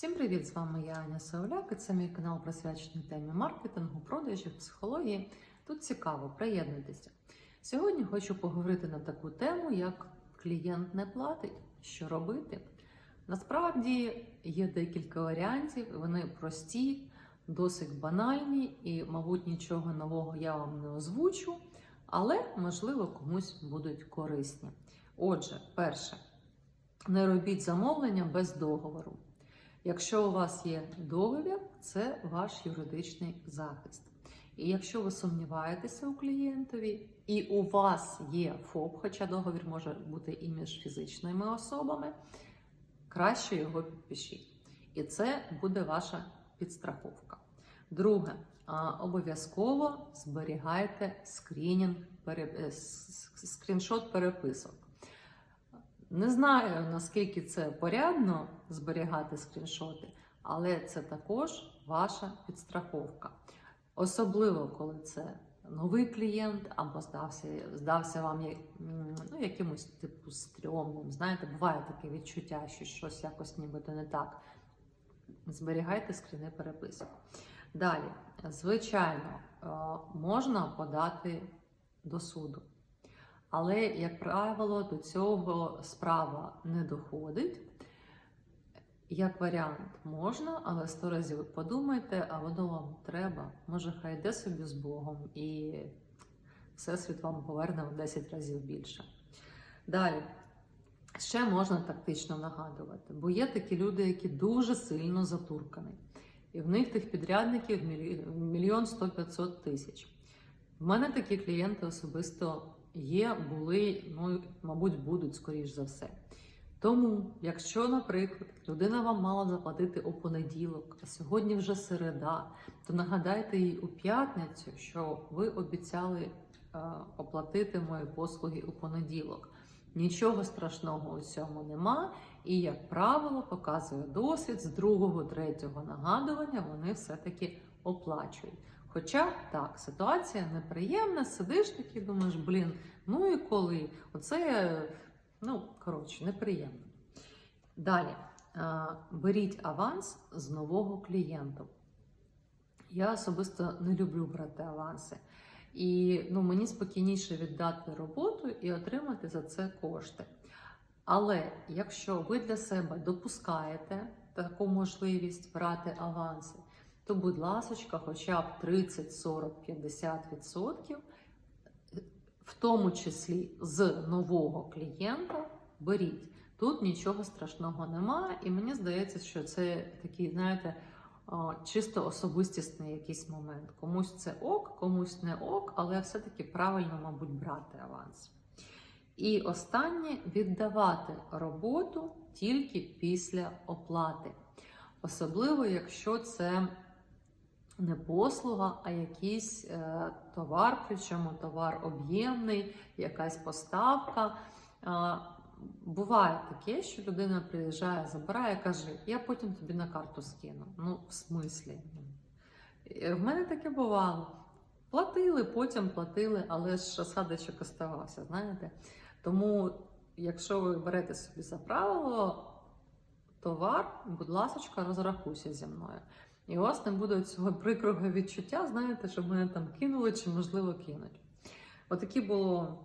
Всім привіт! З вами я Аня Сауляк, і це мій канал присвячений темі маркетингу, продажів, психології. Тут цікаво, приєднуйтеся. Сьогодні хочу поговорити на таку тему, як клієнт не платить, що робити. Насправді є декілька варіантів, вони прості, досить банальні, і, мабуть, нічого нового я вам не озвучу, але, можливо, комусь будуть корисні. Отже, перше, не робіть замовлення без договору. Якщо у вас є договір, це ваш юридичний захист. І якщо ви сумніваєтеся у клієнтові, і у вас є ФОП, хоча договір може бути і між фізичними особами, краще його підпишіть. І це буде ваша підстраховка. Друге, обов'язково зберігайте скрінінг, е, скріншот переписок. Не знаю, наскільки це порядно зберігати скріншоти, але це також ваша підстраховка. Особливо, коли це новий клієнт або здався, здався вам ну, якимось типу стрьомним. Знаєте, буває таке відчуття, що щось якось нібито не так. Зберігайте скріни переписок. Далі, звичайно, е, можна подати до суду. Але, як правило, до цього справа не доходить. Як варіант, можна, але сто разів подумайте, а воно вам треба. Може, хай йде собі з Богом, і Всесвіт вам поверне в 10 разів більше. Далі. Ще можна тактично нагадувати, бо є такі люди, які дуже сильно затуркані. І в них тих підрядників мільйон сто п'ятсот тисяч. В мене такі клієнти особисто є, були, ну, мабуть, будуть скоріш за все. Тому, якщо, наприклад, людина вам мала заплатити у понеділок, а сьогодні вже середа, то нагадайте їй у п'ятницю, що ви обіцяли е, оплатити мої послуги у понеділок. Нічого страшного у цьому нема, і, як правило, показує досвід з другого, третього нагадування, вони все-таки оплачують. Хоча так, ситуація неприємна, сидиш такий, думаєш, блін, ну і коли? Оце, ну, коротше, неприємно. Далі, беріть аванс з нового клієнту. Я особисто не люблю брати аванси. І ну, мені спокійніше віддати роботу і отримати за це кошти. Але якщо ви для себе допускаєте таку можливість брати аванси, то, будь ласка, хоча б 30, 40, 50 відсотків, в тому числі з нового клієнта, беріть. Тут нічого страшного немає, і мені здається, що це такий, знаєте, чисто особистісний якийсь момент. Комусь це ок, комусь не ок, але все-таки правильно, мабуть, брати аванс. І останнє віддавати роботу тільки після оплати. Особливо, якщо це не послуга, а якийсь е, товар, причому товар об'ємний, якась поставка. Е, буває таке, що людина приїжджає, забирає, каже: я потім тобі на карту скину. Ну, в смислі. Е, В мене таке бувало. Платили, потім платили, але ж осадочок оставався, знаєте. Тому, якщо ви берете собі за правило товар, будь ласка, розрахуйся зі мною. І у вас не буде цього прикрого відчуття, знаєте, що мене там кинули чи, можливо, кинуть. Отакі було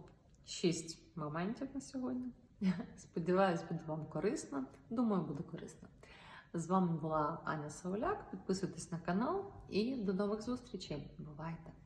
шість моментів на сьогодні. Сподіваюсь, буде вам корисно. Думаю, буде корисно. З вами була Аня Сауляк. Підписуйтесь на канал і до нових зустрічей. Бувайте!